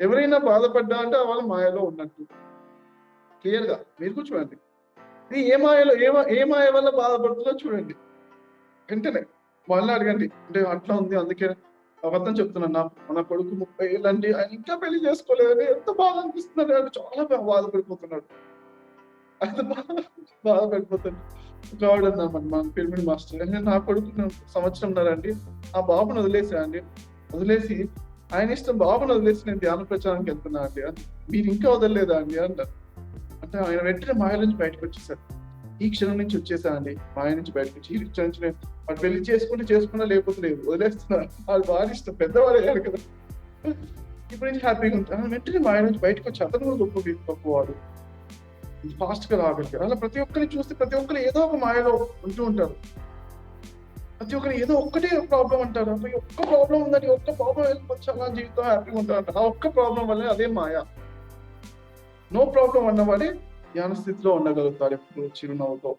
ఎవరైనా బాధపడ్డా అంటే వాళ్ళ మాయలో ఉన్నట్టు. క్లియర్గా మీరు కూర్చోండి. ఇది ఏ మాయలో ఏ ఏ మాయ వల్ల బాధపడుతుందో చూడండి. వెంటనే వాళ్ళని అడగండి. అంటే అట్లా ఉంది అందుకే అబద్ధం చెప్తున్నాను? నా మన కొడుకు ముప్పై ఏళ్ళు అండి ఆయన ఇంకా పెళ్ళి చేసుకోలేదని ఎంత బాధ అనిపిస్తున్నాడు అంటే చాలా బాధపడిపోతున్నాడు. అంత బాధ బాధపడిపోతాడు. కావడం మన పిరమిడ్ మాస్టర్. నా కొడుకు సంవత్సరం ఉన్నారండి ఆ బాబుని వదిలేసా అండి. వదిలేసి ఆయన ఇష్టం బాబుని వదిలేసి నేను ధ్యాన ప్రచారానికి వెళ్తున్నా అండి మీరు ఇంకా వదలలేదా అండి అంటారు. అంటే ఆయన వెంటనే మాయ నుంచి బయటకు వచ్చేసారు. ఈ క్షణం నుంచి వచ్చేసా అండి. మాయ నుంచి బయటకు వచ్చి ఈ క్షణం నుంచి వాడు పెళ్ళి చేసుకుంటే చేసుకున్నా లేకపోతే లేదు. వదిలేస్తున్నారు వాళ్ళు బాగా ఇష్టం. పెద్దవాళ్ళు కదా ఇప్పటి నుంచి హ్యాపీగా ఉంటాను వెంటనే మాయ నుంచి బయటకు వచ్చి అతను కూడా గొప్ప గొప్పవాడు ఫాస్ట్గా రాగలిగారు. అలా ప్రతి ఒక్కరిని చూస్తే ప్రతి ఒక్కరు ఏదో ఒక మాయలో ఉంటూ ఉంటారు. ప్రతి ఒక్కరు ఏదో ఒక్కటే ప్రాబ్లం అంటారు. ఈ ఒక్క ప్రాబ్లం ఉందని ఒక్క ప్రాబ్లం వెళ్ళిపోతే చాలా జీవితం హ్యాపీగా ఉంటారు ఆ ఒక్క ప్రాబ్లం వల్లే అదే మాయ. నో ప్రాబ్లం అన్నవాడే ధ్యాన స్థితిలో ఉండగలుగుతారు ఎప్పుడు చిరునవ్వుతో.